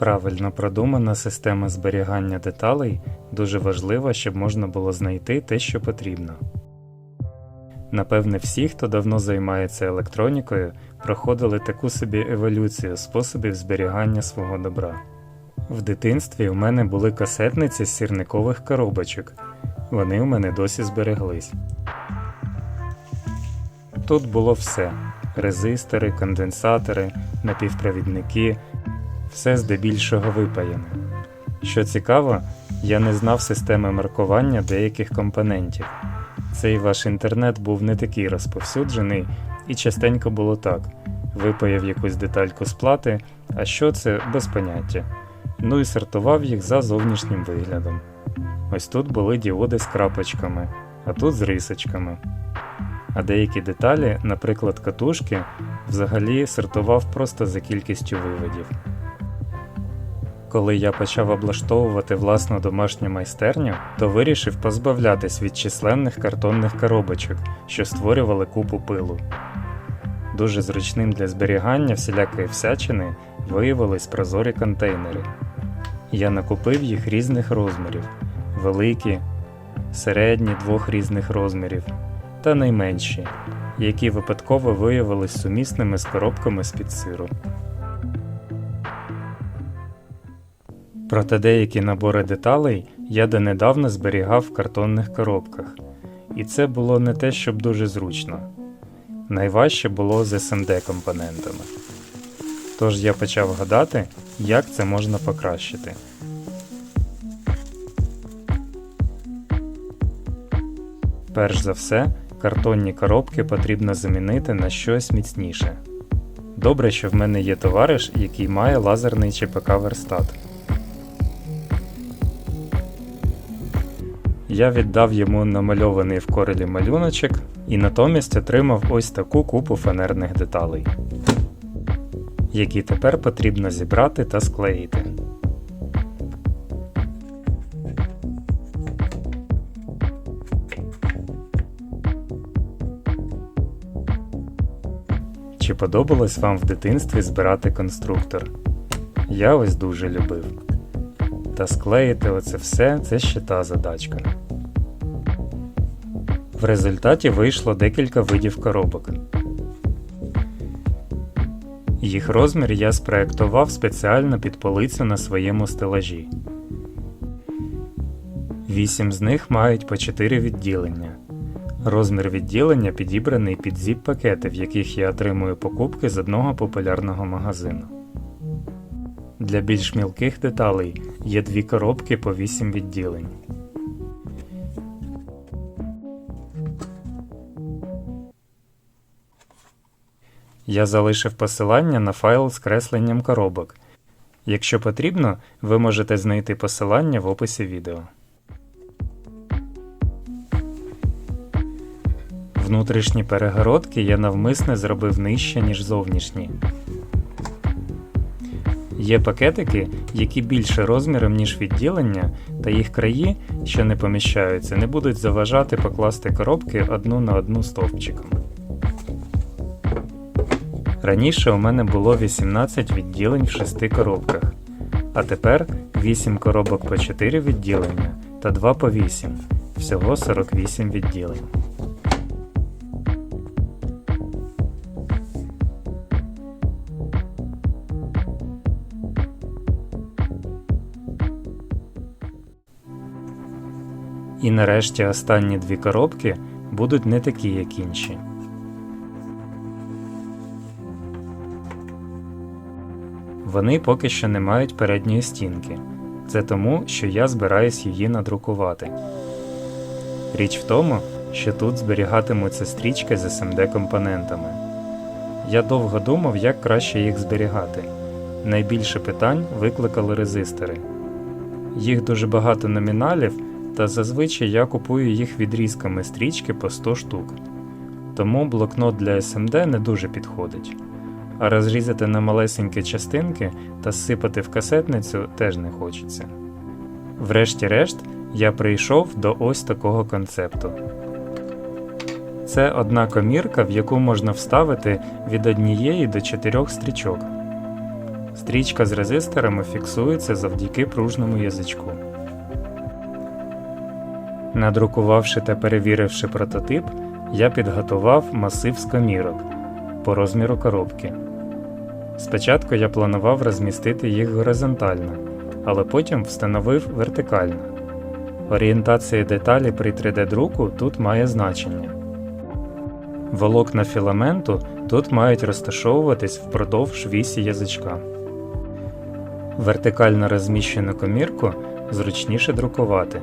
Правильно продумана система зберігання деталей дуже важлива, щоб можна було знайти те, що потрібно. Напевне, всі, хто давно займається електронікою, проходили таку собі еволюцію способів зберігання свого добра. В дитинстві у мене були касетниці з сірникових коробочок. Вони у мене досі збереглись. Тут було все: резистори, конденсатори, напівпровідники, все здебільшого випаяне. Що цікаво, я не знав системи маркування деяких компонентів. Цей ваш інтернет був не такий розповсюджений, і частенько було так: випаяв якусь детальку з плати, а що це без поняття. Ну і сортував їх за зовнішнім виглядом. Ось тут були діоди з крапочками, а тут з рисочками. А деякі деталі, наприклад, катушки, взагалі сортував просто за кількістю виводів. Коли я почав облаштовувати власну домашню майстерню, то вирішив позбавлятись від численних картонних коробочок, що створювали купу пилу. Дуже зручним для зберігання всілякої всячини виявились прозорі контейнери. Я накупив їх різних розмірів: великі, середні двох різних розмірів та найменші, які випадково виявились сумісними з коробками з-під сиру. Проте деякі набори деталей я донедавна зберігав в картонних коробках, і це було не те, щоб дуже зручно. Найважче було з SMD компонентами. Тож я почав гадати, як це можна покращити. Перш за все, картонні коробки потрібно замінити на щось міцніше. Добре, що в мене є товариш, який має лазерний ЧПК верстат. Я віддав йому намальований в корелі малюночок і натомість отримав ось таку купу фанерних деталей, які тепер потрібно зібрати та склеїти. Чи подобалось вам в дитинстві збирати конструктор? Я ось дуже любив. Та склеїти оце все це ще та задачка. В результаті вийшло декілька видів коробок. Їх розмір я спроектував спеціально під полицю на своєму стелажі. Вісім з них мають по 4 відділення. Розмір відділення підібраний під зіп-пакети, в яких я отримую покупки з одного популярного магазину. Для більш мілких деталей є дві коробки по 8 відділень. Я залишив посилання на файл з кресленням коробок. Якщо потрібно, ви можете знайти посилання в описі відео. Внутрішні перегородки я навмисне зробив нижче, ніж зовнішні. Є пакетики, які більше розміром, ніж відділення, та їх краї, що не поміщаються, не будуть заважати покласти коробки одну на одну стовпчиком. Раніше у мене було 18 відділень в 6 коробках, а тепер 8 коробок по 4 відділення та 2 по 8, всього 48 відділень. І нарешті останні дві коробки будуть не такі, як інші. Вони поки що не мають передньої стінки. Це тому, що я збираюсь її надрукувати. Річ в тому, що тут зберігатимуться стрічки з SMD компонентами. Я довго думав, як краще їх зберігати. Найбільше питань викликали резистори. Їх дуже багато номіналів, та зазвичай я купую їх відрізками стрічки по 100 штук. Тому блокнот для SMD не дуже підходить. А розрізати на малесенькі частинки та сипати в касетницю теж не хочеться. Врешті-решт, я прийшов до ось такого концепту. Це одна комірка, в яку можна вставити від однієї до чотирьох стрічок. Стрічка з резисторами фіксується завдяки пружному язичку. Надрукувавши та перевіривши прототип, я підготував масив з комірок по розміру коробки. Спочатку я планував розмістити їх горизонтально, але потім встановив вертикально. Орієнтація деталі при 3D-друку тут має значення. Волокна філаменту тут мають розташовуватись впродовж вісі язичка. Вертикально розміщену комірку зручніше друкувати.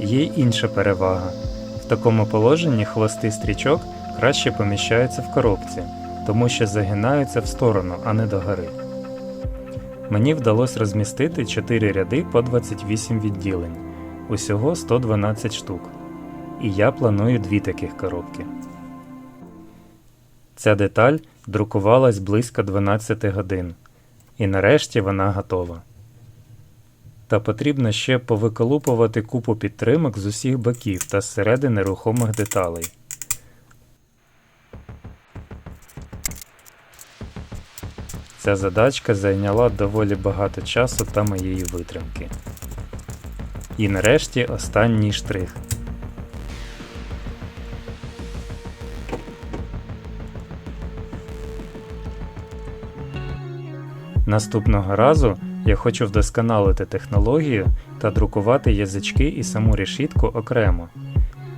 Є інша перевага. В такому положенні хвости стрічок краще поміщаються в коробці, тому що загинаються в сторону, а не догори. Мені вдалося розмістити 4 ряди по 28 відділень, усього 112 штук. І я планую дві таких коробки. Ця деталь друкувалась близько 12 годин, і нарешті вона готова. Та потрібно ще повиколупувати купу підтримок з усіх боків та зсередини рухомих деталей. Ця задачка зайняла доволі багато часу та моєї витримки. І нарешті останній штрих. Наступного разу я хочу вдосконалити технологію та друкувати язички і саму решітку окремо.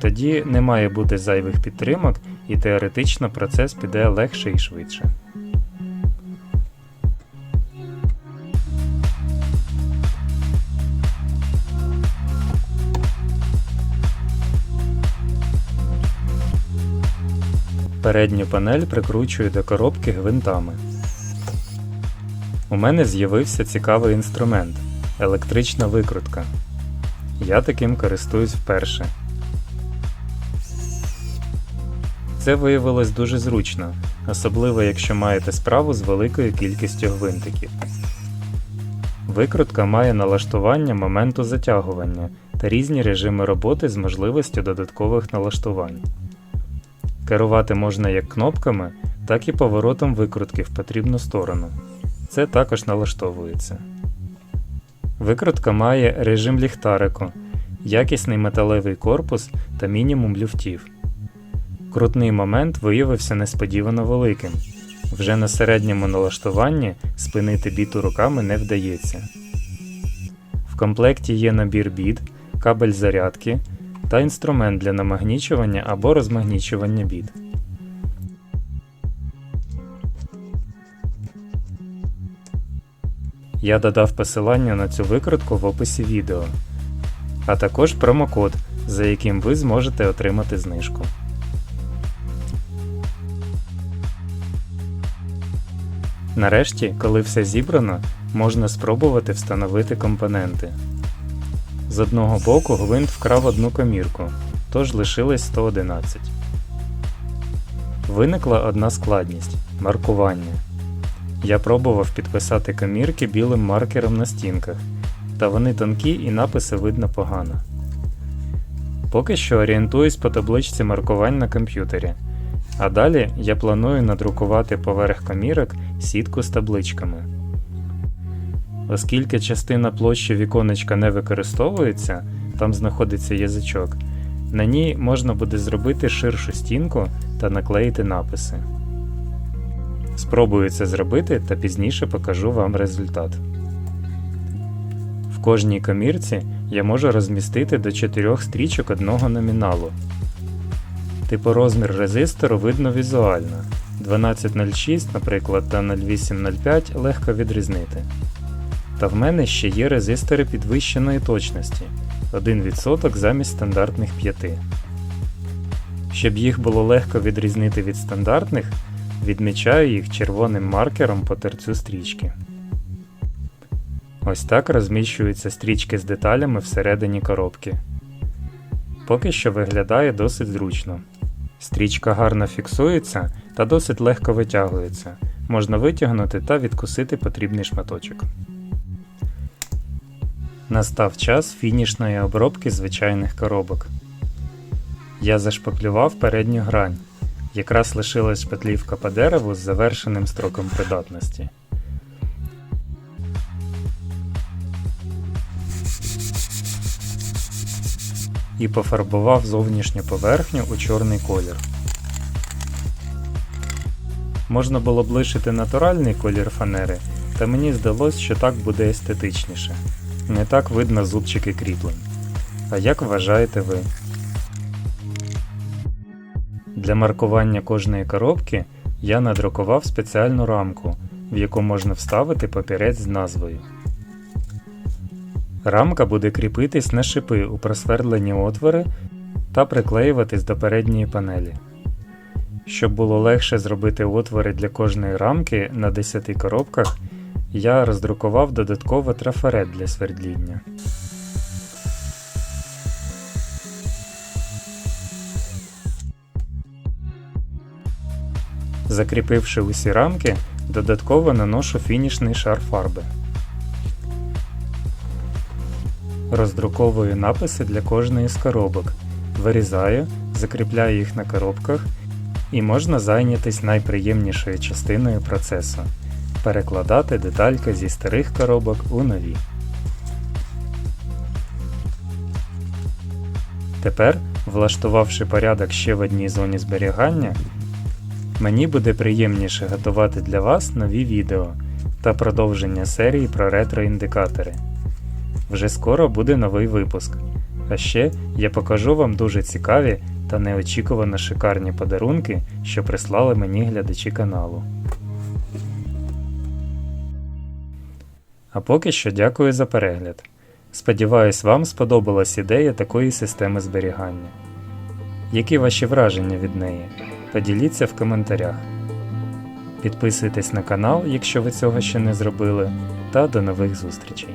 Тоді не має бути зайвих підтримок і теоретично процес піде легше і швидше. Передню панель прикручую до коробки гвинтами. У мене з'явився цікавий інструмент електрична викрутка. Я таким користуюсь вперше. Це виявилось дуже зручно, особливо якщо маєте справу з великою кількістю гвинтиків. Викрутка має налаштування моменту затягування та різні режими роботи з можливістю додаткових налаштувань. Керувати можна як кнопками, так і поворотом викрутки в потрібну сторону. Це також налаштовується. Викрутка має режим ліхтарику, якісний металевий корпус та мінімум люфтів. Крутний момент виявився несподівано великим. Вже на середньому налаштуванні спинити біту руками не вдається. В комплекті є набір біт, кабель зарядки та інструмент для намагнічування або розмагнічування біт. Я додав посилання на цю викрутку в описі відео, а також промокод, за яким ви зможете отримати знижку. Нарешті, коли все зібрано, можна спробувати встановити компоненти. З одного боку гвинт вкрав одну комірку, тож лишилось 111. Виникла одна складність маркування. Я пробував підписати комірки білим маркером на стінках, та вони тонкі і написи видно погано. Поки що орієнтуюсь по табличці маркувань на комп'ютері, а далі я планую надрукувати поверх комірок сітку з табличками. Оскільки частина площі віконечка не використовується, там знаходиться язичок, на ній можна буде зробити ширшу стінку та наклеїти написи. Спробую це зробити та пізніше покажу вам результат. В кожній комірці я можу розмістити до 4 стрічок одного номіналу. Типу розмір резистору видно візуально. 1206, наприклад, та 0805 легко відрізнити. Та в мене ще є резистори підвищеної точності 1% замість стандартних 5. Щоб їх було легко відрізнити від стандартних, відмічаю їх червоним маркером по терцю стрічки. Ось так розміщуються стрічки з деталями всередині коробки. Поки що виглядає досить зручно. Стрічка гарно фіксується та досить легко витягується. Можна витягнути та відкусити потрібний шматочок. Настав час фінішної обробки звичайних коробок. Я зашпаклював передню грань. Якраз лишилась шпатлівка по дереву з завершеним строком придатності. І пофарбував зовнішню поверхню у чорний колір. Можна було б лишити натуральний колір фанери, та мені здалось, що так буде естетичніше. Не так видно зубчики кріплень. А як вважаєте ви? Для маркування кожної коробки я надрукував спеціальну рамку, в яку можна вставити папірець з назвою. Рамка буде кріпитись на шипи у просвердлені отвори та приклеюватись до передньої панелі. Щоб було легше зробити отвори для кожної рамки на 10 коробках, я роздрукував додатково трафарет для свердління. Закріпивши усі рамки, додатково наношу фінішний шар фарби. Роздруковую написи для кожної з коробок, вирізаю, закріпляю їх на коробках і можна зайнятися найприємнішою частиною процесу перекладати детальки зі старих коробок у нові. Тепер, влаштувавши порядок ще в одній зоні зберігання, мені буде приємніше готувати для вас нові відео та продовження серії про ретроіндикатори. Вже скоро буде новий випуск. А ще я покажу вам дуже цікаві та неочікувано шикарні подарунки, що прислали мені глядачі каналу. А поки що дякую за перегляд. Сподіваюсь, вам сподобалась ідея такої системи зберігання. Які ваші враження від неї? Поділіться в коментарях. Підписуйтесь на канал, якщо ви цього ще не зробили, та до нових зустрічей!